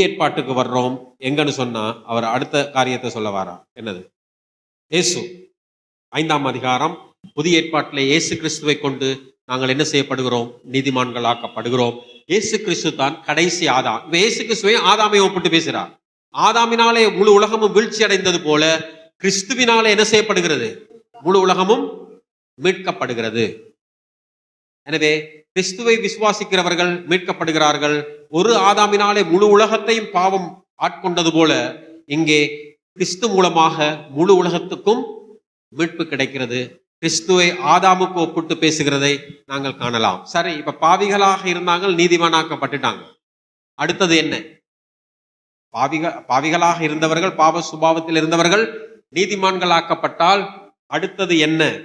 புதிய ஏற்பாட்டுக்கு வர்றோம். எங்கன்னு சொன்னா அவர் அடுத்த காரியத்தை சொல்ல வாரா. என்னது? ஏசு. ஐந்தாம் அதிகாரம். புதிய ஏற்பாட்டில் இயேசு கிறிஸ்துவை கொண்டு நாங்கள் என்ன செய்யப்படுகிறோம்? நீதிமான்களாக்கப்படுகிறோம். இயேசு கிறிஸ்து தான் கடைசி ஆதாம். இப்ப இயேசு கிறிஸ்துவை ஆதாமை ஒப்பிட்டு பேசுகிறார் ஆதாமினாலே முழு உலகமும் வீழ்ச்சி அடைந்தது போல கிறிஸ்துவினாலே என்ன செய்யப்படுகிறது? முழு உலகமும் மீட்கப்படுகிறது. எனவே கிறிஸ்துவை விசுவாசிக்கிறவர்கள் மீட்கப்படுகிறார்கள். ஒரு ஆதாமினாலே முழு உலகத்தையும் பாவம் ஆட்கொண்டது போல இங்கே கிறிஸ்து மூலமாக முழு உலகத்துக்கும் மீட்பு கிடைக்கிறது. கிறிஸ்துவை ஆதாமுக்கு ஒப்பிட்டு பேசுகிறதை நாங்கள் காணலாம். சரி இப்ப பாவிகளாக இருந்தாங்க நீதிமானாக்கப்பட்டுட்டாங்க. அடுத்தது என்ன? பாவிக பாவிகளாக இருந்தவர்கள் பாவ சுபாவத்தில் இருந்தவர்கள் நீதிமான்களாக்கப்பட்டால் அடுத்தது என்ன?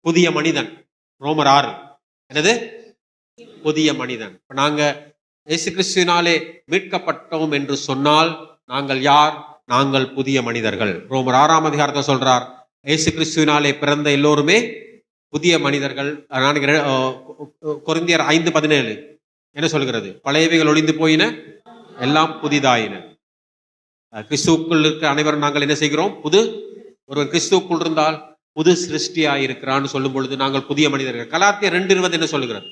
புதிய மனிதன் ரோமர் ஆறு. என்னது? புதிய மனிதன். இப்ப நாங்க இயேசு கிறிஸ்துவினாலே மீட்கப்பட்டோம் என்று சொன்னால் நாங்கள் யார்? நாங்கள் புதிய மனிதர்கள். ரோமர் ஆறாம் அதிகாரத்தை சொல்றார் இயேசு கிறிஸ்துவினாலே பிறந்த எல்லோருமே புதிய மனிதர்கள். நான் குறைந்தியர் கொரிந்தியர் ஐந்து பதினேழு. என்ன சொல்கிறது? பழையவைகள் ஒளிந்து போயின எல்லாம் புதிதாயின. கிறிஸ்துக்குள் கிறிஸ்துவுக்குள் இருக்க அனைவரும் நாங்கள் என்ன செய்கிறோம்? புது ஒருவன் கிறிஸ்துவுக்குள் இருந்தால் புது சிருஷ்டியாய் இருக்கிறான்னு சொல்லும் பொழுது நாங்கள் புதிய மனிதர்கள். கலாத்திய ரெண்டு இருபது என்ன சொல்லுகிறது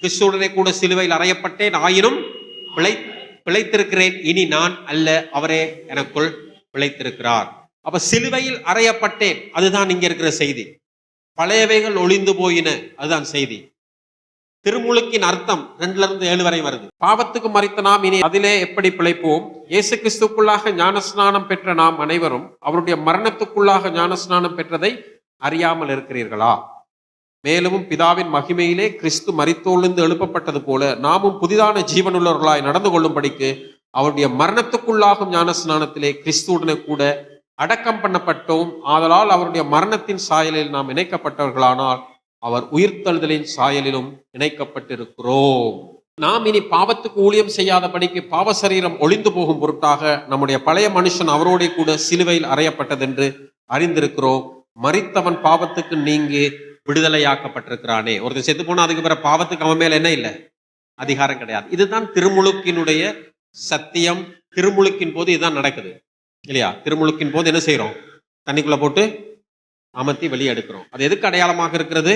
கிறிஸ்துவுடனே கூட சிலுவையில் அறையப்பட்டேன். ஆயினும் பிழை பிழைத்திருக்கிறேன். இனி நான் அல்ல அவரே எனக்குள் பிழைத்திருக்கிறார். அப்ப சிலுவையில் அறையப்பட்டேன். அதுதான் இங்க இருக்கிற செய்தி. பழையவைகள் ஒளிந்து போயின. அதுதான் செய்தி. திருமுழுக்கின் அர்த்தம் ரெண்டுல இருந்து ஏழு வரை வருது. பாவத்துக்கு மறித்த நாம் இனி அதிலே எப்படி பிழைப்போம்? இயேசு கிறிஸ்துக்குள்ளாக ஞானஸ்நானம் பெற்ற நாம் அனைவரும் அவருடைய மரணத்துக்குள்ளாக ஞானஸ்நானம் பெற்றதை அறியாமல் இருக்கிறீர்களா? மேலும் பிதாவின் மகிமையிலே கிறிஸ்து மறித்தோழ்ந்து எழுப்பப்பட்டது போல நாமும் புதிதான ஜீவனுள்ளவர்களாய் நடந்து கொள்ளும்படிக்கு அவருடைய மரணத்துக்குள்ளாகும் ஞானஸ்நானத்திலே கிறிஸ்துவுடனே கூட அடக்கம் பண்ணப்பட்டோம். ஆதலால் அவருடைய மரணத்தின் சாயலில் நாம் இணைக்கப்பட்டவர்களானால் அவர் உயிர்த்தெழுதலின் சாயலிலும் இணைக்கப்பட்டிருக்கிறோம். நாம் இனி பாவத்துக்கு ஊழியம் செய்யாதபடிக்கு பாவ சரீரம் ஒளிந்து போகும் பொருட்டாக நம்முடைய பழைய மனுஷன் அவரோட கூட சிலுவையில் அறையப்பட்டதென்று அறிந்திருக்கிறோம். மறித்தவன் பாவத்துக்கு நீங்கி விடுதலையாக்கப்பட்டிருக்கிறானே. ஒருத்தன் செத்து போனால் அதுக்கு பிறகு பாவத்துக்கு அவன் மேல என்ன இல்லை? அதிகாரம் கிடையாது. இதுதான் திருமுழுக்கினுடைய சத்தியம். திருமுழுக்கின் போது இதுதான் நடக்குது. இல்லையா? திருமுழுக்கின் போது என்ன செய்யறோம் தண்ணிக்குள்ள போட்டு அமர்த்தி வெளியே எடுக்கிறோம். அது எதுக்கு அடையாளமாக இருக்கிறது?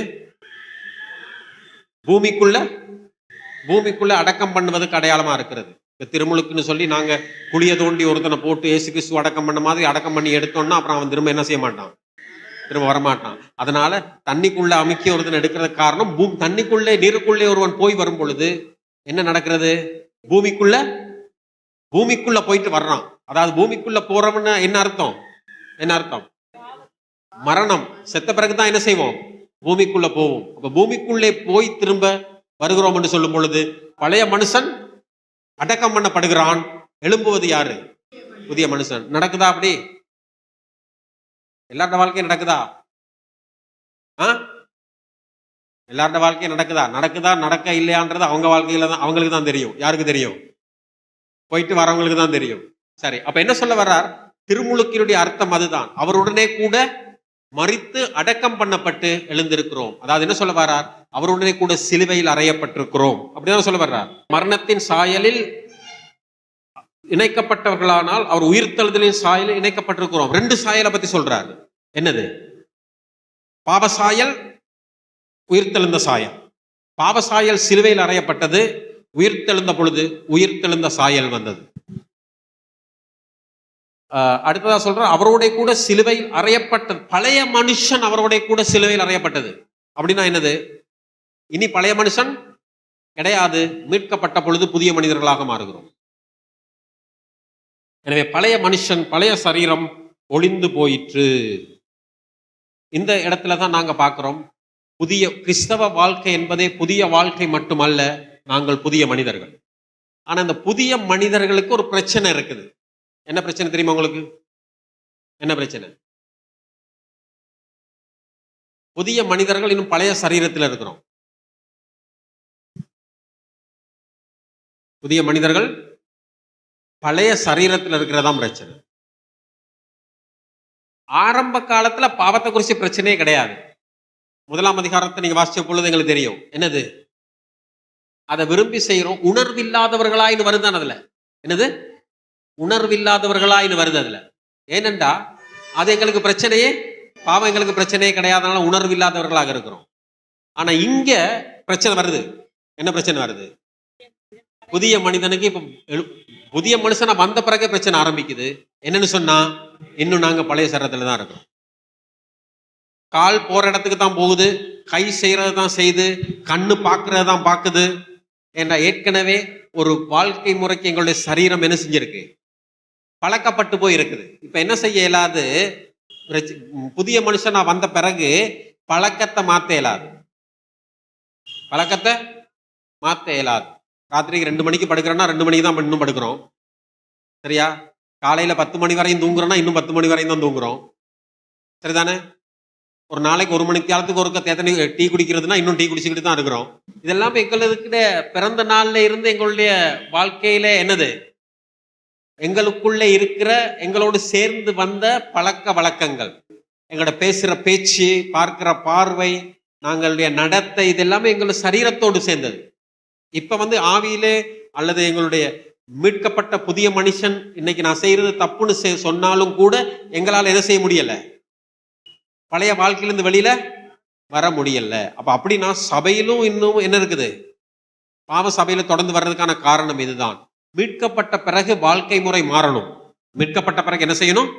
பூமிக்குள்ள பூமிக்குள்ள அடக்கம் பண்ணுவதுக்கு அடையாளமா இருக்கிறது. இப்ப திருமுழுக்குன்னு சொல்லி நாங்க குழிய தோண்டி ஒருத்தனை போட்டு இயேசு கிறிஸ்து அடக்கம் பண்ண மாதிரி அடக்கம் பண்ணி எடுத்தோம்னா அப்புறம் அவன் திரும்ப என்ன செய்ய மாட்டான்? திரும்ப வரமாட்டான். அதனால தண்ணிக்குள்ள அமுக்கி ஒருத்தன் எடுக்கிறதுக்கு காரணம் பூ தண்ணிக்குள்ளே நீருக்குள்ளே ஒருவன் போய் வரும் பொழுது என்ன நடக்கிறது? பூமிக்குள்ள பூமிக்குள்ள போயிட்டு வர்றான். அதாவது பூமிக்குள்ள போறவன்னு என்ன அர்த்தம்? என்ன அர்த்தம்? மரணம். செத்த பிறகுதான் என்ன செய்வோம்? பூமிக்குள்ள போவோம். அப்ப பூமிக்குள்ளே போய் திரும்ப வருகிறோம் என்று சொல்லும் பொழுது பழைய மனுஷன் அடக்கம் பண்ணப்படுகிறான். எழும்புவது யாரு? புதிய மனுஷன். நடக்குதா அப்படி? எல்லாரோட வாழ்க்கையும் நடக்குதா? ஆ? எல்லாரோட வாழ்க்கையும் நடக்குதா? நடக்குதா நடக்க இல்லையான்றது அவங்க வாழ்க்கையில தான் அவங்களுக்கு தான் தெரியும். யாருக்கு தெரியும்? போயிட்டு வரவங்களுக்கு தான் தெரியும். சரி அப்ப என்ன சொல்ல வர்றார்? திருமுழுக்கினுடைய அர்த்தம் அதுதான். அவருடனே கூட மறித்து அடக்கம் பண்ணப்பட்டு எழுந்திருக்கிறோம். அதாவது என்ன சொல்ல வர்றார்? அவருடனே கூட சிலுவையில் அறையப்பட்டிருக்கிறோம். அப்படிதான் சொல்ல வர்றார். மரணத்தின் சாயலில் இணைக்கப்பட்டவர்களானால் அவர் உயிர்த்தெழுதலின் சாயலில் இணைக்கப்பட்டிருக்கிறோம். ரெண்டு சாயலை பத்தி சொல்றாரு. என்னது? பாவசாயல் உயிர்த்தெழுந்த சாயல். பாவசாயல் சிலுவையில் அறையப்பட்டது உயிர்த்தெழுந்த பொழுது உயிர்த்தெழுந்த சாயல் வந்தது. ஆஹ் அடுத்ததா சொல்ற அவருடைய கூட சிலுவையில் அறையப்பட்டது பழைய மனுஷன் அவருடைய கூட சிலுவையில் அறையப்பட்டது. அப்படின்னா என்னது? இனி பழைய மனுஷன் கிடையாது. மீட்கப்பட்ட பொழுது புதிய மனிதர்களாக மாறுகிறோம். எனவே பழைய மனுஷன் பழைய சரீரம் ஒளிந்து போயிற்று. இந்த இடத்துல தான் நாங்கள் பார்க்குறோம். புதிய கிறிஸ்தவ வாழ்க்கை என்பதே புதிய வாழ்க்கை மட்டுமல்ல நாங்கள் புதிய மனிதர்கள். ஆனால் இந்த புதிய மனிதர்களுக்கு ஒரு பிரச்சனை இருக்குது. என்ன பிரச்சனை தெரியுமா உங்களுக்கு? என்ன பிரச்சனை? புதிய மனிதர்கள் இன்னும் பழைய சரீரத்தில் இருக்கிறோம். புதிய மனிதர்கள் பழைய சரீரத்தில் இருக்கிறதா பிரச்சனை. ஆரம்ப காலத்துல பாவத்தை குறிச்ச பிரச்சனையே கிடையாது. முதலாம் அதிகாரத்தை நீங்க வாசிச்ச பொழுது எங்களுக்கு தெரியும். என்னது? அதை விரும்பி செய்யறோம் உணர்வில்லாதவர்களாயின்னு வருதான் அதுல. என்னது? உணர்வில்லாதவர்களாயின்னு வருது அதுல. ஏனென்றா அது எங்களுக்கு பிரச்சனையே பாவம் எங்களுக்கு பிரச்சனையே கிடையாதனால உணர்வில்லாதவர்களாக இருக்கிறோம். ஆனா இங்க பிரச்சனை வருது. என்ன பிரச்சனை வருது? புதிய மனிதனுக்கு இப்ப புதிய மனுஷனா வந்த பிறகு பிரச்சனை ஆரம்பிக்குது. என்னன்னு சொன்னா இன்னும் நாங்க பழைய சரத்துல தான் இருக்கிறோம். கால் போற இடத்துக்கு தான் போகுது கை செய்யறது தான் செய்யுது கண்ணு பார்க்கறது தான் பார்க்குது ஏன்னா ஏற்கனவே ஒரு வாழ்க்கை முறைக்கு எங்களுடைய சரீரம் என்ன செஞ்சிருக்கு? பழக்கப்பட்டு போய் இருக்குது இப்ப என்ன செய்ய இயலாது? புதிய மனுஷனா வந்த பிறகு பழக்கத்தை மாத்த இயலாது. பழக்கத்தை மாத்த இயலாது. ராத்திரிக்கு ரெண்டு மணிக்கு படுக்கிறோன்னா ரெண்டு மணிக்கு தான் இன்னும் படுக்கிறோம். சரியா? காலையில் பத்து மணி வரையும் தூங்குறோன்னா இன்னும் பத்து மணி வரையும் தான் தூங்குறோம். சரிதானே? ஒரு நாளைக்கு ஒரு மணி காலத்துக்கு ஒருக்க எத்தனை டீ குடிக்கிறதுனா இன்னும் டீ குடிச்சுக்கிட்டு தான் இருக்கிறோம். இதெல்லாம் எங்களுக்கு பிறந்த நாளில் இருந்து எங்களுடைய வாழ்க்கையில என்னது? எங்களுக்குள்ளே இருக்கிற எங்களோடு சேர்ந்து வந்த பழக்க வழக்கங்கள். எங்களோட பேசுகிற பேச்சு பார்க்கிற பார்வை நாங்களுடைய நடத்தை இதெல்லாமே எங்களோட சரீரத்தோடு சேர்ந்தது. இப்ப வந்து ஆவியிலே அல்லது எங்களுடைய மீட்கப்பட்ட புதிய மனுஷன் இன்னைக்கு நான் செய்யறது தப்புன்னு சொன்னாலும் கூட எங்களால் எதை செய்ய முடியல? பழைய வாழ்க்கையிலேருந்து வெளியில வர முடியல. அப்ப அப்படின்னா சபையிலும் இன்னும் என்ன இருக்குது? பாவ சபையில தொடர்ந்து வர்றதுக்கான காரணம் இதுதான். மீட்கப்பட்ட பிறகு வாழ்க்கை முறை மாறணும். மீட்கப்பட்ட பிறகு என்ன செய்யணும்?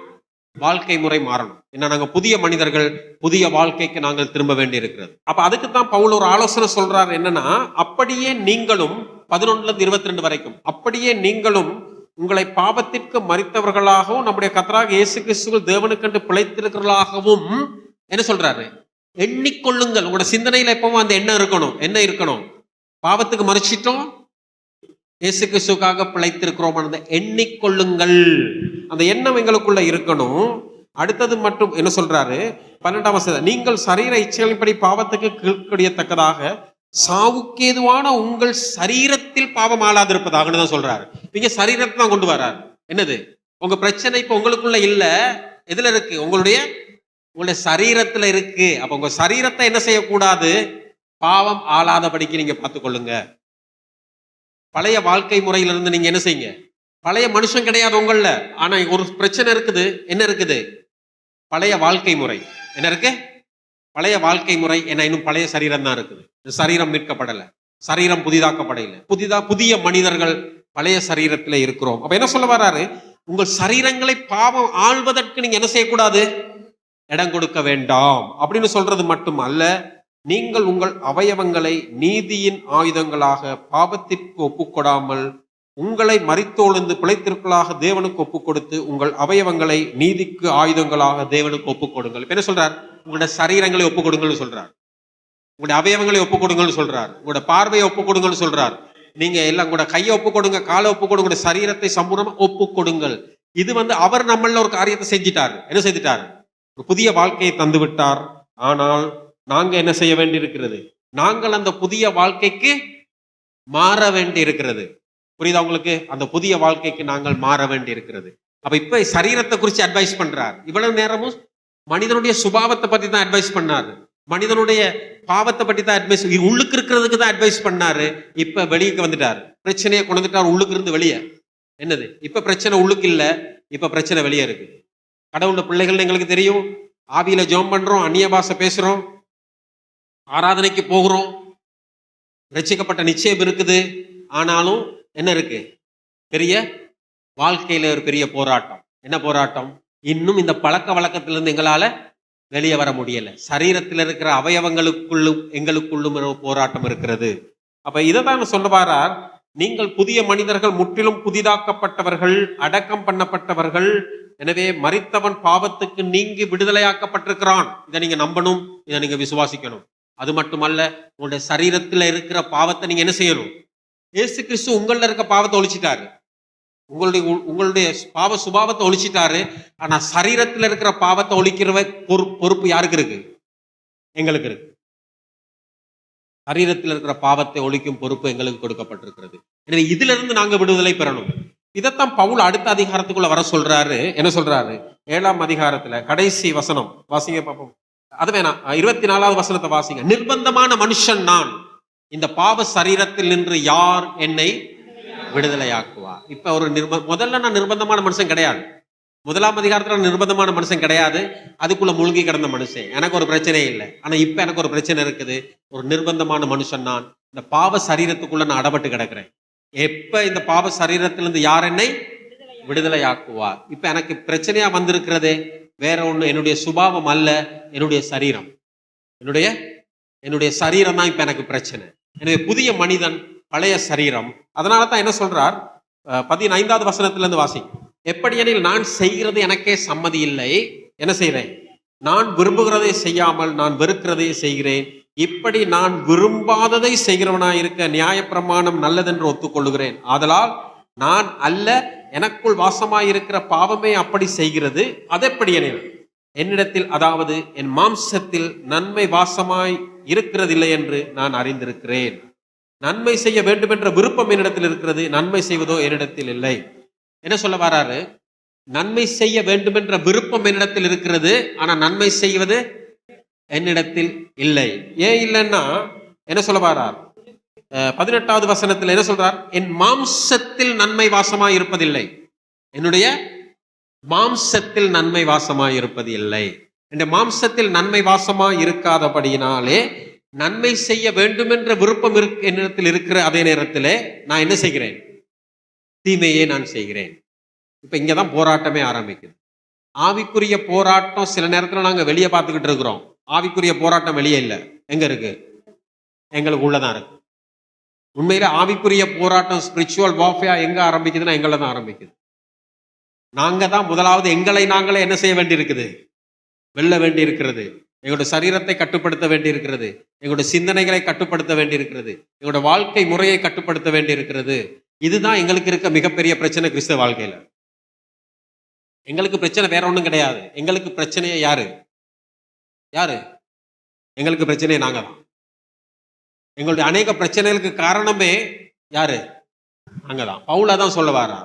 வாழ்க்கை முறை மாறணும். ஏன்னா நாங்கள் புதிய மனிதர்கள் புதிய வாழ்க்கைக்கு நாங்கள் திரும்ப வேண்டி இருக்கிறது அப்போ அதுக்கு தான் பவுல் ஒரு ஆலோசனை சொல்றாரு என்னன்னா அப்படியே நீங்களும் பதினொன்றுலேருந்து இருபத்தி ரெண்டு வரைக்கும் அப்படியே நீங்களும் உங்களை பாவத்திற்கு மறித்தவர்களாகவும் நம்முடைய கத்தராக இயேசு கிறிஸ்துகள் தேவனுக்கென்று பிழைத்திருக்கிறவர்களாகவும் என்ன சொல்றாரு? எண்ணிக்கொள்ளுங்கள். உங்களோட சிந்தனையில எப்பவும் அந்த எண்ணம் இருக்கணும். என்ன இருக்கணும்? பாவத்துக்கு மறிச்சிட்டோம். இயேசு கிறிஸ்துக்காக பிழைத்திருக்கிறோம் அந்த எண்ணிக்கொள்ளுங்கள். அந்த எண்ணம் எங்களுக்குள்ள இருக்கணும். அடுத்தது மட்டும் என்ன சொல்றாரு? பன்னெண்டாம் வசதி நீங்கள் சரீர இச்சைகளின்படி பாவத்துக்கு கீழ்க்கடியத்தக்கதாக சாவுக்கேதுவான உங்கள் சரீரத்தில் பாவம் ஆளாதிருப்பதாக தான் சொல்றாரு. நீங்க சரீரத்தை தான் கொண்டு வர்றாரு. என்னது? உங்க பிரச்சனை இப்ப உங்களுக்குள்ள இல்ல. எதுல இருக்கு? உங்களுடைய உங்களுடைய சரீரத்துல இருக்கு. அப்ப உங்க சரீரத்தை என்ன செய்யக்கூடாது? பாவம் ஆளாதபடிக்கு நீங்க பார்த்துக்கொள்ளுங்க. பழைய வாழ்க்கை முறையிலிருந்து நீங்க என்ன செய்யுங்க? பழைய மனுஷன் கிடையாது உங்கள ஆனா ஒரு பிரச்சனை இருக்குது. என்ன இருக்குது? பழைய வாழ்க்கை முறை. என்ன இருக்கு? பழைய வாழ்க்கை முறை என்ன இன்னும் பழைய சரீரம் தான் இருக்குது. இந்த சரீரம் மீட்கப்படல. சரீரம் புதிதாக்கப்படையில புதிதா புதிய மனிதர்கள் பழைய சரீரத்தில் இருக்கிறோம். அப்ப என்ன சொல்ல வர்றாரு உங்கள் சரீரங்களை பாவம் ஆள்வதற்கு நீங்க என்ன செய்யக்கூடாது? இடம் கொடுக்க வேண்டாம். அப்படின்னு சொல்றது மட்டும் அல்ல நீங்கள் உங்கள் அவயவங்களை நீதியின் ஆயுதங்களாக பாவத்திற்கு ஒப்புக்கொடாமல் உங்களை மறித்தோழ்ந்து பிழைத்திற்களாக தேவனுக்கு ஒப்புக் கொடுத்து உங்கள் அவயவங்களை நீதிக்கு ஆயுதங்களாக தேவனுக்கு ஒப்புக் கொடுங்கள் என்ன சொல்றார்? உங்களுடைய சரீரங்களை ஒப்புக் கொடுங்கள்னு சொல்றார். உங்களுடைய அவயவங்களை ஒப்புக் கொடுங்கள்னு சொல்றார். உங்களோட பார்வையை ஒப்புக் கொடுங்கள்னு சொல்றார். நீங்க எல்லாம் கூட கையை ஒப்புக் கொடுங்க காலை ஒப்புக் கொடுங்க சரீரத்தை சம்பூர்ணமா ஒப்புக் கொடுங்கள் இது வந்து அவர் நம்மள ஒரு காரியத்தை செஞ்சிட்டார். என்ன செய்துட்டார்? ஒரு புதிய வாழ்க்கையை தந்து விட்டார் ஆனால் நாங்கள் என்ன செய்ய வேண்டி இருக்கிறது நாங்கள் அந்த புதிய வாழ்க்கைக்கு மாற வேண்டி இருக்கிறது புரியுதா உங்களுக்கு? அந்த புதிய வாழ்க்கைக்கு நாங்கள் மாற வேண்டி இருக்கிறது அப்ப இப்ப சரீரத்தை குறித்து அட்வைஸ் பண்றார். இவ்வளவு நேரமும் மனிதனுடைய சுபாவத்தை பத்தி தான் அட்வைஸ் பண்ணாரு. மனிதனுடைய பாவத்தை பத்தி தான் அட்வைஸ் உள்ளுக்கு இருக்கிறதுக்கு தான் அட்வைஸ் பண்ணாரு. இப்ப வெளியே வந்துட்டார். பிரச்சனையை கொண்டு உள்ளுக்கு இருந்து வெளியே. என்னது? இப்ப பிரச்சனை உள்ளுக்கு இல்ல. இப்ப பிரச்சனை வெளியே இருக்கு. கடவுள பிள்ளைகள் எங்களுக்கு தெரியும். ஆவியில ஜெபம் பண்றோம் அந்நிய பாஷை பேசுறோம். ஆராதனைக்கு போகிறோம். ரட்சிக்கப்பட்ட நிச்சயம் இருக்குது. ஆனாலும் என்ன இருக்கு? பெரிய வாழ்க்கையில ஒரு பெரிய போராட்டம். என்ன போராட்டம்? இன்னும் இந்த பழக்க வழக்கத்திலிருந்து எங்களால வெளியே வர முடியல. சரீரத்தில் இருக்கிற அவயவங்களுக்குள்ளும் எங்களுக்குள்ளும் ஒரு போராட்டம் இருக்கிறது. அப்ப இதை தான் சொல்ல வாரார் நீங்கள் புதிய மனிதர்கள் முற்றிலும் புதிதாக்கப்பட்டவர்கள் அடக்கம் பண்ணப்பட்டவர்கள் எனவே மறித்தவன் பாவத்துக்கு நீங்கி விடுதலையாக்கப்பட்டிருக்கிறான். இதை நீங்க நம்பணும் இதை நீங்க விசுவாசிக்கணும். அது மட்டுமல்ல உங்களுடைய சரீரத்தில் இருக்கிற பாவத்தை நீங்க என்ன செய்யணும்? ஏசு கிறிஸ்து உங்களில் இருக்க பாவத்தை ஒழிச்சிட்டாரு. உங்களுடைய உங்களுடைய பாவ சுபாவத்தை ஒழிச்சிட்டாரு. ஆனா சரீரத்தில் இருக்கிற பாவத்தை ஒழிக்கிற பொறுப்பு யாருக்கு இருக்கு? எங்களுக்கு இருக்கு. சரீரத்தில் இருக்கிற பாவத்தை ஒழிக்கும் பொறுப்பு எங்களுக்கு கொடுக்கப்பட்டிருக்கிறது. எனவே இதுல இருந்து நாங்க விடுதலை பெறணும். இதைத்தான் பவுல் அடுத்த அதிகாரத்துக்குள்ள வர சொல்றாரு. என்ன சொல்றாரு? ஏழாம் அதிகாரத்துல கடைசி வசனம். வாசிங்க பார்ப்போம். அது வேணாம். இருபத்தி நாலாவது வசனத்தை வாசிங்க. நிர்பந்தமான மனுஷன் நான். இந்த பாவ சரீரத்தில் நின்று யார் என்னை விடுதலையாக்குவா இப்ப ஒரு நிர்ப முதல்ல நான் நிர்பந்தமான மனுஷன் கிடையாது. முதலாம் அதிகாரத்தில் நிர்பந்தமான மனுஷன் கிடையாது. அதுக்குள்ள மூழ்கி கிடந்த மனுஷன். எனக்கு ஒரு பிரச்சனையே இல்லை. ஆனா இப்ப எனக்கு ஒரு பிரச்சனை இருக்குது. ஒரு நிர்பந்தமான மனுஷன் நான். இந்த பாவ சரீரத்துக்குள்ள நான் அடப்பட்டு கிடக்கிறேன். எப்ப இந்த பாவ சரீரத்திலிருந்து யார் என்னை விடுதலையாக்குவார்? இப்ப எனக்கு பிரச்சனையா வந்திருக்கிறதே? வேற ஒன்று என்னுடைய சுபாவம் அல்ல என்னுடைய சரீரம். என்னுடைய என்னுடைய சரீரம் தான் இப்போ எனக்கு பிரச்சனை. எனவே புதிய மனிதன் பழைய சரீரம். அதனால தான் என்ன சொல்றார்? பதினைந்தாவது வசனத்திலிருந்து வாசி. எப்படியெனில் நான் செய்கிறது எனக்கே சம்மதி இல்லை. என்ன செய்கிறேன் நான் விரும்புகிறதை செய்யாமல் நான் வெறுக்கிறதை செய்கிறேன். இப்படி நான் விரும்பாததை செய்கிறவனாய் இருக்க நியாயப்பிரமாணம் நல்லதென்று ஒத்துக்கொள்கிறேன் ஆதலால் நான் அல்ல எனக்குள் வாசமாய் இருக்கிற பாவமே அப்படி செய்கிறது. அதெப்படி எனில் என்னிடத்தில் அதாவது என் மாம்சத்தில் நன்மை வாசமாய் இருக்கிறதில்லை என்று நான் அறிந்திருக்கிறேன். நன்மை செய்ய வேண்டும் என்ற விருப்பம் என்னிடத்தில் இருக்கிறது நன்மை செய்வதோ என்னிடத்தில் இல்லை. என்ன சொல்ல வராரு? நன்மை செய்ய வேண்டும் என்ற விருப்பம் என்னிடத்தில் இருக்கிறது ஆனால் நன்மை செய்வது என்னிடத்தில் இல்லை. ஏன் இல்லைன்னா என்ன சொல்ல வரார்? பதினெட்டாவது வசனத்தில் என்ன சொல்றார்? என் மாம்சத்தில் நன்மை வாசமாய் இருப்பதில்லை என்னுடைய மாம்சத்தில் நன்மை வாசமாய் இருப்பது இல்லை என் மாம்சத்தில் நன்மை வாசமாய் இருக்காதபடியினாலே நன்மை செய்ய வேண்டும் என்ற விருப்பம் இருக்கு என்னிடத்தில் இருக்கிற அதே நேரத்திலே நான் என்ன செய்கிறேன்? தீமையே நான் செய்கிறேன். இப்ப இங்கதான் போராட்டமே ஆரம்பிக்குது. ஆவிக்குரிய போராட்டம் சில நேரத்துல நாங்க வெளியே பார்த்துக்கிட்டு இருக்கிறோம். ஆவிக்குரிய போராட்டம் வெளியே இல்லை. எங்க இருக்கு? எங்களுக்கு உள்ளதான் இருக்கு. உண்மையில ஆவிக்குரிய போராட்டம் ஸ்பிரிச்சுவல் வாஃபியா எங்க ஆரம்பிக்குதுன்னா எங்களை தான் ஆரம்பிக்குது. நாங்க தான் முதலாவது எங்களை நாங்களே என்ன செய்ய வேண்டியிருக்குது? வெல்ல வேண்டி இருக்கிறது எங்களுடைய சரீரத்தை கட்டுப்படுத்த வேண்டி இருக்கிறது எங்களுடைய சிந்தனைகளை கட்டுப்படுத்த வேண்டி இருக்கிறது எங்களுடைய வாழ்க்கை முறையை கட்டுப்படுத்த வேண்டி இருக்கிறது இதுதான் எங்களுக்கு இருக்க மிகப்பெரிய பிரச்சனை கிறிஸ்தவ வாழ்க்கையில. எங்களுக்கு பிரச்சனை வேற ஒன்றும் கிடையாது. எங்களுக்கு பிரச்சனையே யாரு? யாரு? எங்களுக்கு பிரச்சனையே நாங்க தான். எங்களுடைய அநேக பிரச்சனைகளுக்கு காரணமே யாரு? அங்கதான் தான் பவுலா தான் சொல்ல வாரா.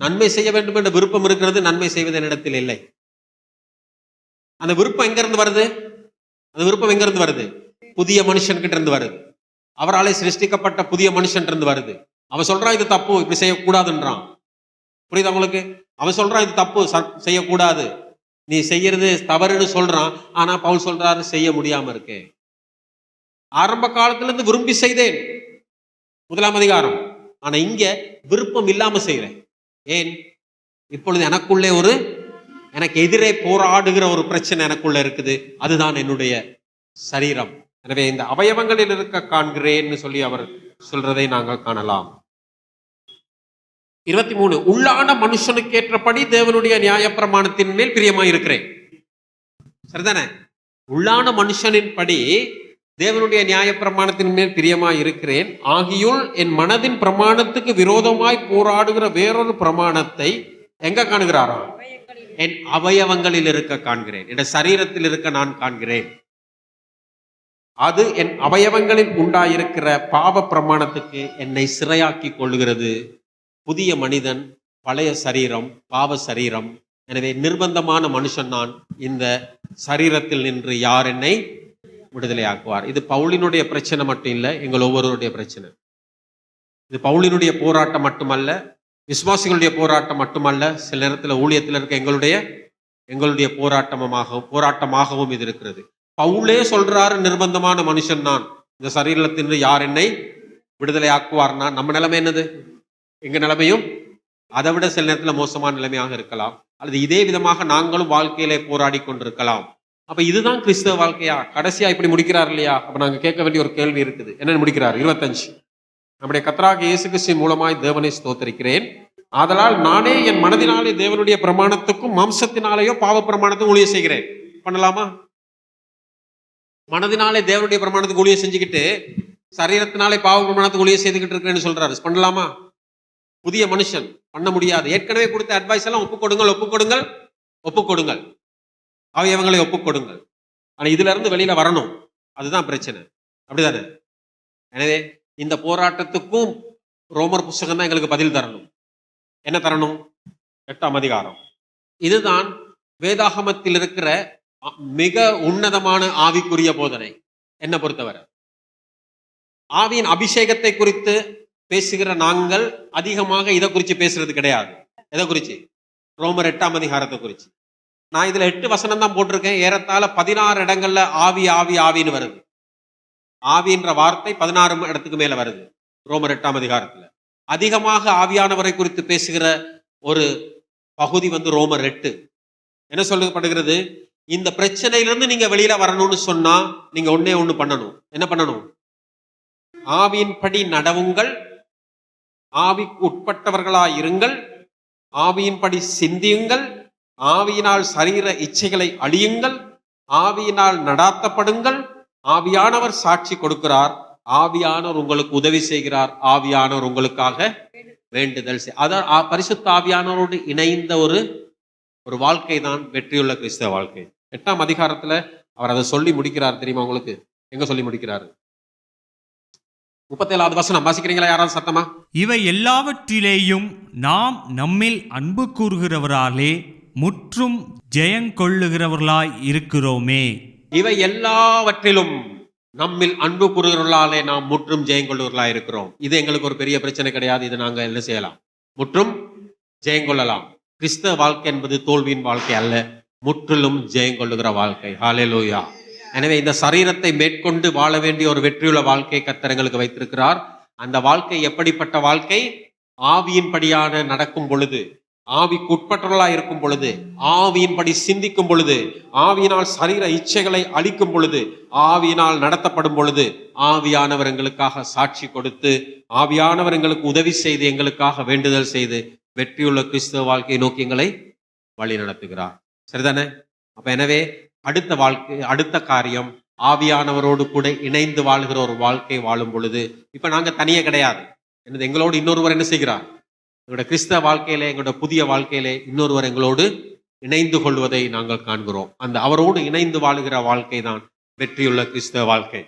நன்மை செய்ய வேண்டும் என்ற விருப்பம் இருக்கிறது நன்மை செய்வது என்னிடத்தில் இல்லை. அந்த விருப்பம் எங்க இருந்து வருது? அந்த விருப்பம் எங்க இருந்து வருது? புதிய மனுஷன்கிட்ட இருந்து வருது. அவராலே சிருஷ்டிக்கப்பட்ட புதிய மனுஷன் இருந்து வருது. அவன் சொல்றான் இது தப்பு இப்படி செய்யக்கூடாதுன்றான். புரியுது உங்களுக்கு? அவன் சொல்றான் இது தப்பு செய்யக்கூடாது. நீ செய்யறது தவறுன்னு சொல்றான் ஆனா பவுல் சொல்றாரு செய்ய முடியாம இருக்கு. ஆரம்ப காலத்துல இருந்து விரும்பி செய்தேன். முதலாம் அதிகாரம். ஆனா இங்க விருப்பம் இல்லாம செய்யறேன் ஏன்? இப்பொழுது எனக்குள்ளே ஒரு எனக்கு எதிரே போராடுகிற ஒரு பிரச்சனை எனக்குள்ள இருக்குது. அதுதான் என்னுடைய சரீரம். எனவே இந்த அவயவங்களில் இருக்க காண்கிறேன்னு சொல்லி அவர் சொல்றதை நாங்கள் காணலாம். இருபத்தி மூணு உள்ளான மனுஷனுக்கு ஏற்றபடி தேவனுடைய நியாயப்பிரமாணத்தின் மேல் பிரியமாயிருக்கிறேன். சரிதானே? உள்ளான மனுஷனின் படி தேவனுடைய நியாயப்பிரமாணத்தின் மேல் பிரியமாய் இருக்கிறேன். ஆகியுள் என் மனதின் பிரமாணத்துக்கு விரோதமாய் போராடுகிற வேறொரு பிரமாணத்தை எங்க காணுகிறாரா? என் அவயவங்களில் இருக்க காண்கிறேன். என் சரீரத்தில் இருக்க நான் காண்கிறேன். அது என் அவயவங்களில் உண்டாயிருக்கிற பாவ பிரமாணத்துக்கு என்னை சிறையாக்கி கொள்கிறது புதிய மனிதன் பழைய சரீரம் பாவ சரீரம். எனவே நிர்பந்தமான மனுஷன் நான். இந்த சரீரத்தில் நின்று யார் என்னை விடுதலையாக்குவார். இது பவுலினுடைய பிரச்சனை மட்டும் இல்லை எங்கள் ஒவ்வொருவருடைய பிரச்சனை. இது பவுலினுடைய போராட்டம் மட்டுமல்ல விசுவாசிகளுடைய போராட்டம் மட்டுமல்ல சில நேரத்தில் ஊழியத்தில் இருக்க எங்களுடைய எங்களுடைய போராட்டமாகவும் போராட்டமாகவும் இது இருக்கிறது. பவுலே சொல்றாரு நிர்பந்தமான மனுஷன் நான். இந்த சரீரத்தின் யார் என்னை விடுதலை ஆக்குவார்னா நம்ம நிலைமை என்னது? எங்க நிலைமையும் அதை விட சில நேரத்தில் மோசமான நிலைமையாக இருக்கலாம். அல்லது இதே விதமாக நாங்களும் வாழ்க்கையிலே போராடி கொண்டிருக்கலாம். அப்போ இதுதான் கிறிஸ்தவ வாழ்க்கையா? கடைசியா இப்படி முடிக்கிறார் இல்லையா? அப்போ நாங்கள் கேட்க வேண்டிய ஒரு கேள்வி இருக்குது. என்னென்னு முடிக்கிறார்? இருபத்தஞ்சு. நம்முடைய கத்ராக இயேசு கிறிஸ்து மூலமாய் தேவனை ஸ்தோத்தரிக்கிறேன். ஆதலால் நானே என் மனதினாலே தேவனுடைய பிரமாணத்துக்கும் மாம்சத்தினாலேயோ பாவ பிரமாணத்துக்கும் ஊழிய செய்கிறேன். பண்ணலாமா? மனதினாலே தேவனுடைய பிரமாணத்துக்கு ஊழிய செஞ்சுக்கிட்டு சரீரத்தினாலே பாவ பிரமாணத்துக்கு ஊழிய செய்துக்கிட்டு இருக்கிறேன்னு சொல்றாரு. பண்ணலாமா? புதிய மனுஷன். பண்ண முடியாது. ஏற்கனவே கொடுத்த அட்வைஸ் எல்லாம் ஒப்புக்கொடுங்கள் கொடுங்கள் ஒப்புக்கொடுங்கள். அவயவங்களை ஒப்புக்கொடுங்கள். ஆனால் ஆனா இதுல இருந்து வெளியில வரணும். அதுதான் பிரச்சனை. அப்படிதானே? எனவே இந்த போராட்டத்துக்கும் ரோமர் புஸ்தகம் தான் எங்களுக்கு பதில் தரணும். என்ன தரணும்? எட்டாம் அதிகாரம். இதுதான் வேதாகமத்தில் இருக்கிற மிக உன்னதமான ஆவிக்குரிய போதனை. என்ன பொறுத்தவரை. ஆவியின் அபிஷேகத்தை குறித்து பேசுகிற நாங்கள் அதிகமாக இதை குறித்து பேசுறது கிடையாது. எதை குறித்து ரோமர் எட்டாம் அதிகாரத்தை குறித்து நான் இதில் எட்டு வசனம் தான் போட்டிருக்கேன். ஏறத்தாழ பதினாறு இடங்களில் ஆவி ஆவி ஆவின்னு வருது. ஆவின்ற வார்த்தை பதினாறு இடத்துக்கு மேலே வருது. ரோமர் எட்டாம் அதிகாரத்தில். அதிகமாக ஆவியானவரை குறித்து பேசுகிற ஒரு பகுதி வந்து ரோமர் எட்டு. என்ன சொல்லப்படுகிறது? இந்த பிரச்சனையிலிருந்து நீங்க வெளியில வரணும்னு சொன்னா நீங்க ஒன்னே ஒண்ணு பண்ணணும். என்ன பண்ணணும்? ஆவியின்படி நடவுங்கள் ஆவிக்கு உட்பட்டவர்களாயிருங்கள் ஆவியின்படி சிந்தியுங்கள் ஆவியினால் சரீர இச்சைகளை அழியுங்கள் ஆவியினால் நடாத்தப்படுங்கள் ஆவியானவர் சாட்சி கொடுக்கிறார் ஆவியானவர் உங்களுக்கு உதவி செய்கிறார் ஆவியானவர் உங்களுக்காக வேண்டுதல் செய் அதான் பரிசுத்த ஆவியானவரோடு இணைந்த ஒரு ஒரு வாழ்க்கை தான் வெற்றியுள்ள கிறிஸ்தவ வாழ்க்கை. எட்டாம் அதிகாரத்துல அவர் அதை சொல்லி முடிக்கிறார் தெரியுமா உங்களுக்கு? எங்க சொல்லி முடிக்கிறாரு? முப்பத்தேழாவது வசனம் வாசிக்கிறீங்களா யாராவது சத்தமா? இவை எல்லாவற்றிலேயும் நாம் நம்மில் அன்பு கூறுகிறவராலே முற்றும் ஜெயங்கொள்ளுகிறவர்களாய் இருக்கிறோமே. இவை எல்லாவற்றிலும் நம்மில் அன்பு கூறுகிறவர்களாலே நாம் முற்றும் ஜெயங்கொள்ளுவர்களா இருக்கிறோம். இது எங்களுக்கு ஒரு பெரிய பிரச்சனை கிடையாது. இது நாங்கள் என்ன செய்யலாம்? முற்றும் ஜெயங்கொள்ளலாம் கிறிஸ்தவ வாழ்க்கை என்பது தோல்வியின் வாழ்க்கை அல்ல. முற்றிலும் ஜெயங்கொள்ளுகிற வாழ்க்கை. ஹalleluya எனவே இந்த சரீரத்தை மேற்கொண்டு வாழ வேண்டிய ஒரு வெற்றியுள்ள வாழ்க்கை கத்தரங்களுக்கு வைத்திருக்கிறார். அந்த வாழ்க்கை எப்படிப்பட்ட வாழ்க்கை? ஆவியின்படியான நடக்கும் பொழுது ஆவிக்கு இருக்கும் பொழுது ஆவியின்படி சிந்திக்கும் பொழுது ஆவியினால் சரீர இச்சைகளை அழிக்கும் பொழுது ஆவியினால் நடத்தப்படும் பொழுது ஆவியானவர் எங்களுக்காக சாட்சி கொடுத்து ஆவியானவர் எங்களுக்கு உதவி செய்து எங்களுக்காக வேண்டுதல் செய்து வெற்றியுள்ள கிறிஸ்தவ வாழ்க்கையை நோக்கி எங்களை வழி நடத்துகிறார். சரிதானே? அப்ப எனவே அடுத்த வாழ்க்கை அடுத்த காரியம் ஆவியானவரோடு கூட இணைந்து வாழ்கிற ஒரு வாழ்க்கை வாழும் பொழுது இப்ப நாங்க தனியே கிடையாது. எனது எங்களோடு இன்னொருவர் என்ன செய்கிறார்? எங்களோட கிறிஸ்தவ வாழ்க்கையிலே எங்களோட புதிய வாழ்க்கையிலே இன்னொருவர் எங்களோடு இணைந்து கொள்வதை நாங்கள் காண்கிறோம். அந்த அவரோடு இணைந்து வாழுகிற வாழ்க்கை தான் வெற்றியுள்ள கிறிஸ்தவ வாழ்க்கை.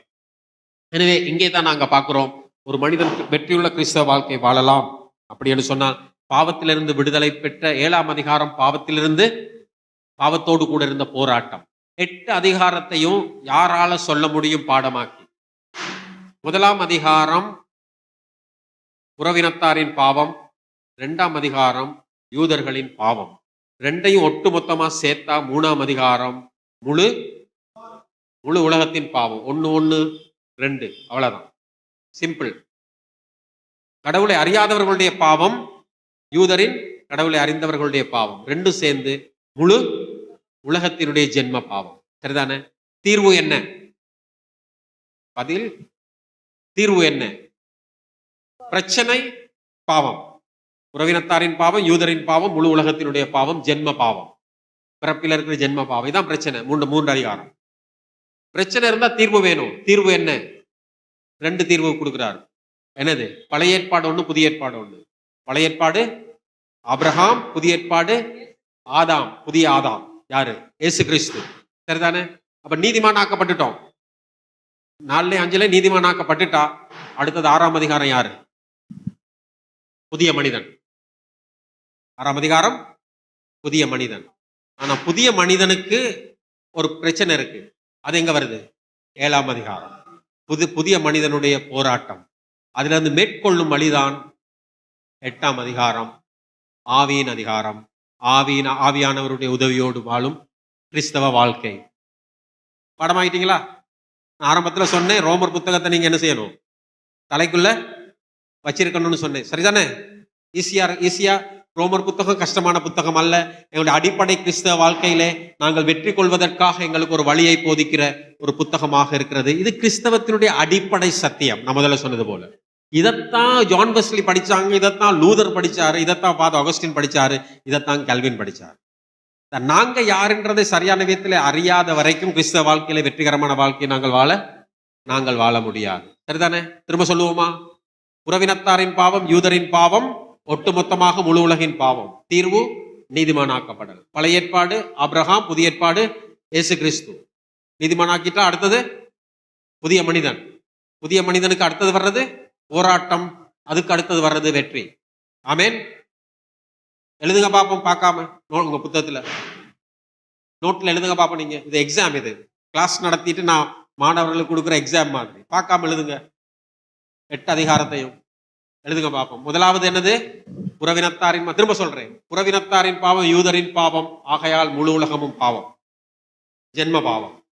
எனவே இங்கே தான் நாங்க பார்க்குறோம் ஒரு மனிதன் வெற்றியுள்ள கிறிஸ்தவ வாழ்க்கை வாழலாம் அப்படி என்று சொன்னால் பாவத்திலிருந்து விடுதலை பெற்ற ஏழாம் அதிகாரம் பாவத்திலிருந்து பாவத்தோடு கூட இருந்த போராட்டம். எட்டு அதிகாரத்தையும் யாரால சொல்ல முடியும் பாடமாக்கி. முதலாம் அதிகாரம் உறவினத்தாரின் பாவம் ரெண்டாம் அதிகாரம் யூதர்களின் பாவம். ரெண்டையும் ஒட்டுமொத்தமா சேர்த்தா மூணாம் அதிகாரம் முழு முழு உலகத்தின் பாவம். ஒன்று ஒன்று ரெண்டு. அவ்வளவுதான். சிம்பிள் கடவுளை அறியாதவர்களுடைய பாவம் யூதரின் கடவுளை அறிந்தவர்களுடைய பாவம். ரெண்டும் சேர்ந்து முழு உலகத்தினுடைய ஜென்ம பாவம். சரிதானே? தீர்வு என்ன? பதில் தீர்வு என்ன? பிரச்சனை பாவம். உறவினத்தாரின் பாவம் யூதரின் பாவம் முழு உலகத்தினுடைய பாவம் ஜென்ம பாவம். பிறப்பில் இருக்கிற ஜென்ம பாவம். இதான் பிரச்சனை. மூன்று மூன்று அதிகாரம். பிரச்சனை இருந்தா தீர்வு வேணும். தீர்வு என்ன? ரெண்டு தீர்வு கொடுக்குறாரு. என்னது? பழைய ஏற்பாடு ஒண்ணு புதிய ஏற்பாடு ஒண்ணு. பழைய ஏற்பாடு? அப்ரஹாம் புதிய ஏற்பாடு? ஆதாம். புதிய ஆதாம். யாரு? இயேசு கிறிஸ்து. சரிதானே? அப்ப நீதிமான் ஆக்கப்பட்டுட்டோம் நாலுல அஞ்சுல நீதிமான் ஆக்கப்பட்டுட்டா அடுத்தது ஆறாம் அதிகாரம் யாரு? புதிய மனிதன். ஆறாம் அதிகாரம். புதிய மனிதன். ஆனா புதிய மனிதனுக்கு ஒரு பிரச்சனை இருக்கு. அது எங்க வருது? ஏழாம் அதிகாரம். புது புதிய மனிதனுடைய போராட்டம். அதுல இருந்து மேற்கொள்ளும் வழிதான் எட்டாம் அதிகாரம் ஆவியின் அதிகாரம். ஆவியின் ஆவியானவருடைய உதவியோடு வாழும் கிறிஸ்தவ வாழ்க்கை. படமாயிட்டீங்களா நான் சொன்னேன் ரோமர் புத்தகத்தை நீங்க என்ன செய்யணும்? தலைக்குள்ள வச்சிருக்கணும்னு சொன்னேன். சரிதானே? ஈஸியா ஈஸியா ரோமர் புத்தகம் கஷ்டமான புத்தகம் அல்ல. எங்களுடைய அடிப்படை கிறிஸ்தவ வாழ்க்கையிலே நாங்கள் வெற்றி கொள்வதற்காக எங்களுக்கு ஒரு வழியை போதிக்கிற ஒரு புத்தகமாக இருக்கிறது. இது கிறிஸ்தவத்தினுடைய அடிப்படை சத்தியம். நான் முதல்ல சொன்னது போல. இதைத்தான் ஜான் பெஸ்லி படிச்சாங்க இதைத்தான் லூதர் படிச்சாரு இதைத்தான் பாத அகஸ்டின் படிச்சாரு இதைத்தான் கல்வின் படித்தார் நாங்கள் யாருன்றதை சரியான விதத்தில் அறியாத வரைக்கும் கிறிஸ்தவ வாழ்க்கையில வெற்றிகரமான வாழ்க்கையை நாங்கள் வாழ நாங்கள் வாழ முடியாது. சரிதானே? திரும்ப சொல்லுவோமா? உறவினத்தாரின் பாவம் யூதரின் பாவம் ஒட்டுமொத்தமாக முழு உலகின் பாவம் தீர்வு நீதிமானாக்கப்படல். பழைய ஏற்பாடு அப்ரஹாம் புதிய ஏற்பாடு இயேசு கிறிஸ்து. நீதிமானாக்கிட்டா அடுத்தது புதிய மனிதன். புதிய மனிதனுக்கு அடுத்தது வர்றது போராட்டம் அதுக்கு அடுத்தது வர்றது வெற்றி. ஆமேன். எழுதுங்க பார்ப்போம் பார்க்காம. நோ- உங்க புத்தகத்துல. நோட்டில் எழுதுங்க பார்ப்போம் நீங்க. இது எக்ஸாம் இது. கிளாஸ் நடத்திட்டு நான் மாணவர்களுக்கு கொடுக்குற எக்ஸாம் மாதிரி. பார்க்காம எழுதுங்க. எட்டு அதிகாரத்தையும். எழுதுங்க பார்ப்போம் முதலாவது என்னது? புறவினத்தாரின் பா- திரும்ப சொல்றேன். புறவினத்தாரின் பாவம் யூதரின் பாவம் ஆகையால் முழு உலகமும் பாவம். ஜென்ம பாவம்.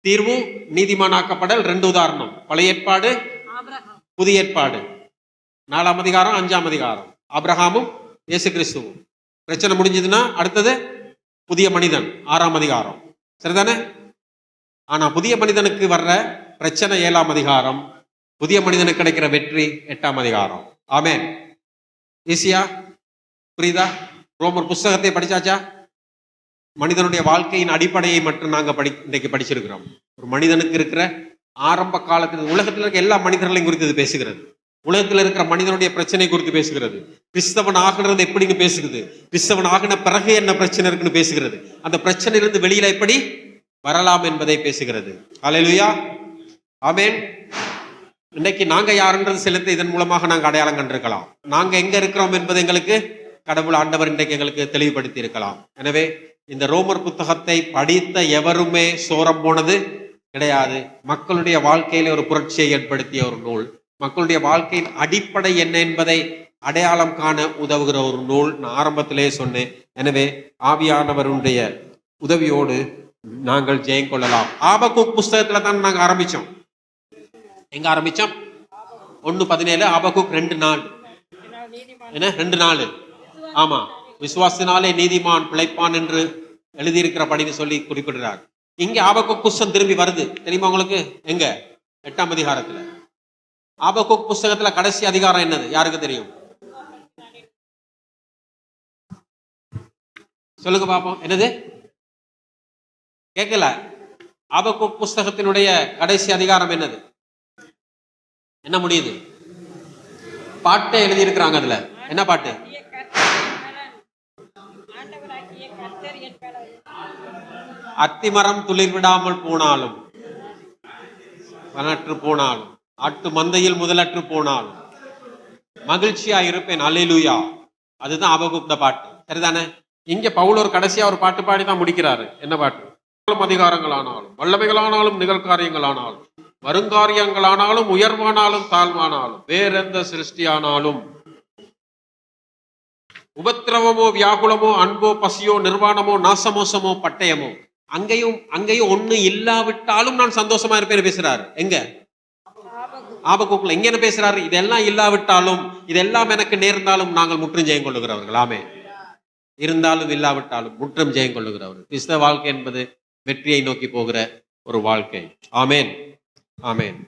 தீர்வு நீதிமானாக்கப்படல் ரெண்டு உதாரணம். பழைய ஏற்பாடு புதிய ஏற்பாடு. நாலாம் அதிகாரம் அஞ்சாம் அதிகாரம். ஆபிரகாமும் இயேசு கிறிஸ்துவும் பிரச்சனை முடிஞ்சதுன்னா அடுத்தது புதிய மனிதன். ஆறாம் அதிகாரம். சரிதானே? ஆனா புதிய மனிதனுக்கு வர்ற பிரச்சனை ஏழாம் அதிகாரம். புதிய மனிதனுக்கு கிடைக்கிற வெற்றி எட்டாம் அதிகாரம். ஆமென். ஈஸியா புரியுதா? ரோமர் புஸ்தகத்தை படிச்சாச்சா? மனிதனுடைய வாழ்க்கையின் அடிப்படையை மட்டும் நாங்கள் படி இன்றைக்கு படிச்சிருக்கிறோம். ஒரு மனிதனுக்கு இருக்கிற ஆரம்ப காலத்தில் உலகத்தில் இருக்க எல்லா மனிதர்களையும் குறித்து இது பேசுகிறது. உலகத்தில் இருக்கிற மனிதனுடைய பிரச்சனை குறித்து பேசுகிறது. கிறிஸ்தவன் ஆகுறது எப்படின்னு பேசுகிறது. கிறிஸ்தவன் ஆகின பிறகு என்ன பிரச்சனை இருக்குன்னு பேசுகிறது. அந்த பிரச்சனையிலிருந்து வெளியில எப்படி வரலாம் என்பதை பேசுகிறது. ஹalleluya. ஆமேன். இன்னைக்கு நாங்க யாருன்றது செலுத்த இதன் மூலமாக நாங்கள் அடையாளம் கண்டிருக்கலாம். நாங்க எங்க இருக்கிறோம் என்பது எங்களுக்கு கடவுள் ஆண்டவர் இன்றைக்கு எங்களுக்கு தெளிவுபடுத்தி இருக்கலாம் எனவே இந்த ரோமர் புத்தகத்தை படித்த எவருமே சோரம் போனது கிடையாது. மக்களுடைய வாழ்க்கையில ஒரு புரட்சியை ஏற்படுத்திய ஒரு நூல். மக்களுடைய வாழ்க்கையின் அடிப்படை என்ன என்பதை அடையாளம் காண உதவுகிற ஒரு நூல் நான் ஆரம்பத்திலே சொன்னேன். எனவே ஆவியானவருடைய உதவியோடு நாங்கள் ஜெயம் கொள்ளலாம். ஆபகுக் புஸ்தகத்துல தான் நாங்கள் ஆரம்பிச்சோம். எங்க ஆரம்பிச்சோம்? ஒன்னு பதினேழு ஆபகுக் ரெண்டு நாள். என்ன? ரெண்டு நாள். ஆமா. விசுவாசினாலே நீதிமான் பிழைப்பான் என்று எழுதியிருக்கிறபடின்னு சொல்லி குறிப்பிடுறார். இங்க ஆபகுக் புஸ்தகம் திரும்பி வருது. தெரியுமா உங்களுக்கு? எங்க? எட்டாம் அதிகாரத்துல. ஆபகுக் புஸ்தகத்துல கடைசி அதிகாரம் என்னது? யாருக்கு தெரியும்? சொல்லுங்க பாப்போம். என்னது? கேட்கல. ஆபகுக் புஸ்தகத்தினுடைய கடைசி அதிகாரம் என்னது? என்ன முடியுது? பாட்டை எழுதியிருக்கிறாங்க அதுல. என்ன பாட்டு? அத்திமரம் துளிர் விடாமல் போனாலும் வனற்று போனாலும் ஆட்டு மந்தையில் முதலற்று போனாலும் மகிழ்ச்சியா இருப்பேன் அல்லேலூயா. அதுதான் அபகுப்த பாட்டு. சரிதானே? இங்க பவுலர் கடைசியா ஒரு பாட்டு பாடி தான் முடிக்கிறாரு. என்ன பாட்டு? ஆனாலும் அதிகாரங்களானாலும் வல்லமைகளானாலும் நிகழ்காரியங்களானாலும் வருங்காரியங்களானாலும் உயர்வானாலும் தாழ்வானாலும் வேறெந்த சிருஷ்டியானாலும் உபத்திரவமோ வியாகுலமோ அன்போ பசியோ நிர்வாணமோ நாசமோசமோ பட்டயமோ அங்கேயும் அங்கேயும் ஒண்ணு இல்லாவிட்டாலும் நான் சந்தோஷமா இருப்பேன் பேசுறாரு. எங்க? ஆபக்குக்குள்ள எங்க என்ன பேசுறாரு? இதெல்லாம் இல்லாவிட்டாலும் இதெல்லாம் எனக்கு நேர்ந்தாலும் நாங்கள் முற்றும் ஜெயம் கொள்ளுகிறவர்கள். ஆமே. இருந்தாலும் இல்லாவிட்டாலும் முற்றும் ஜெயம் கொள்ளுகிறவர்கள். கிறிஸ்தவ வாழ்க்கை என்பது வெற்றியை நோக்கி போகிற ஒரு வாழ்க்கை. ஆமேன். ஆமேன்